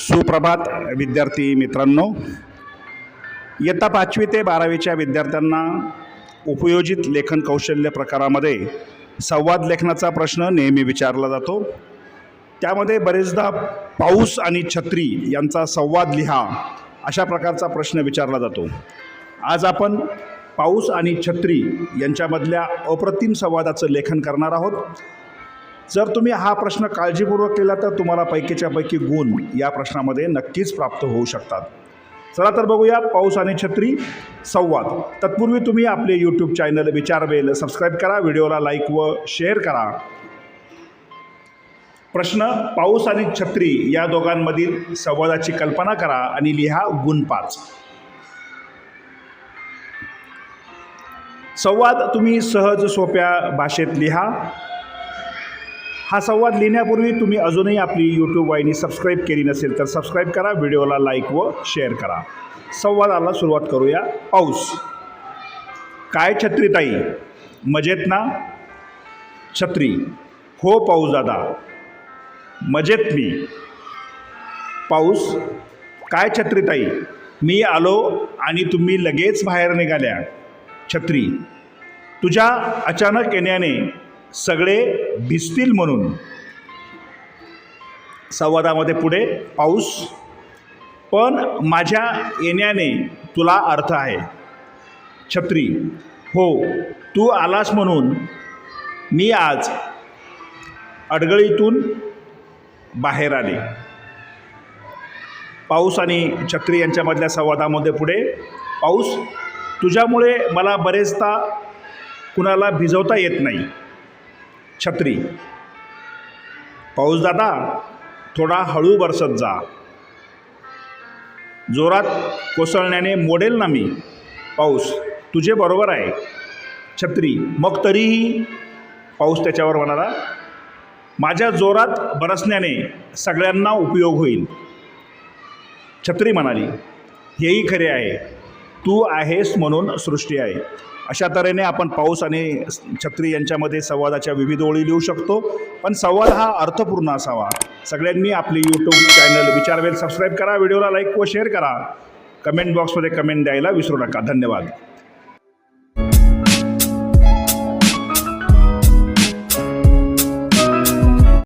सुप्रभात विद्यार्थी मित्रांनो. इयत्ता पाचवी ते बारावीच्या विद्यार्थ्यांना उपयोजित लेखन कौशल्य प्रकारामध्ये संवाद लेखनाचा प्रश्न नेहमी विचारला जातो. त्यामध्ये बरेचदा पाऊस आणि छत्री यांचा संवाद लिहा अशा प्रकारचा प्रश्न विचारला जातो. आज आपण पाऊस आणि छत्री यांच्यामधल्या अप्रतिम संवादाचं लेखन करणार आहोत. जर तुम्ही हा प्रश्न काळजीपूर्वक केला तर तुम्हाला पैकीच्या पैकी गुण या प्रश्नामध्ये नक्कीच प्राप्त होऊ शकतात. चला तर बघूया पाऊस आणि छत्री संवाद. तत्पूर्वी तुम्ही आपले यूट्यूब चॅनल विचारवेल सबस्क्राईब करा व्हिडिओला लाईक व शेअर करा. प्रश्न पाऊस आणि छत्री या दोघांमधील संवादाची कल्पना करा आणि लिहा गुण पाच. संवाद तुम्ही सहज सोप्या भाषेत लिहा. हा संवाद लिहिण्यापूर्वी तुम्ही अजूनही आपली यूट्यूब वाहिनी सबस्क्राईब केली नसेल तर सबस्क्राईब करा व्हिडिओला लाईक व शेअर करा. संवादाला सुरुवात करूया. पाऊस. काय छत्रीताई मजेत ना? छत्री. हो पाऊस दादा मजेत मी. पाऊस. काय छत्रीताई मी आलो आणि तुम्ही लगेच बाहेर निघाल्या. छत्री. तुझ्या अचानक येण्याने सगळे भिजतील म्हणून. संवादामध्ये पुढे पाऊस. पण माझ्या येण्याने तुला अर्थ आहे. छत्री हो तू आलास म्हणून मी आज अडगळीतून बाहेर आले. पाऊस आणि छत्री यांच्यामधल्या संवादामध्ये पुढे पाऊस. तुझ्यामुळे मला बरेचदा कुणाला भिजवता येत नाही. छत्री. पाऊस दादा थोडा हळू बरसत जा. जोरात कोसळण्याने मोडेल ना मी. पाऊस तुझे बरोबर आहे. छत्री मग तरीही पाऊस त्याच्यावर म्हणाला माझ्या जोरात बरसण्याने सगळ्यांना उपयोग होईल. छत्री म्हणाली हेही खरे आहे. तू आहेस म्हणून सृष्टी आहे. अशा तऱ्हेने आपण पाऊस आणि छत्री यांच्यामध्ये संवादाच्या विविध ओळी लिहू शकतो. पण संवाद हा अर्थपूर्ण असावा. सगळ्यांनी आपली यूट्यूब चॅनल विचारवेल सबस्क्राईब करा व्हिडिओला लाईक व शेअर करा. कमेंट बॉक्समध्ये कमेंट द्यायला विसरू नका. धन्यवाद.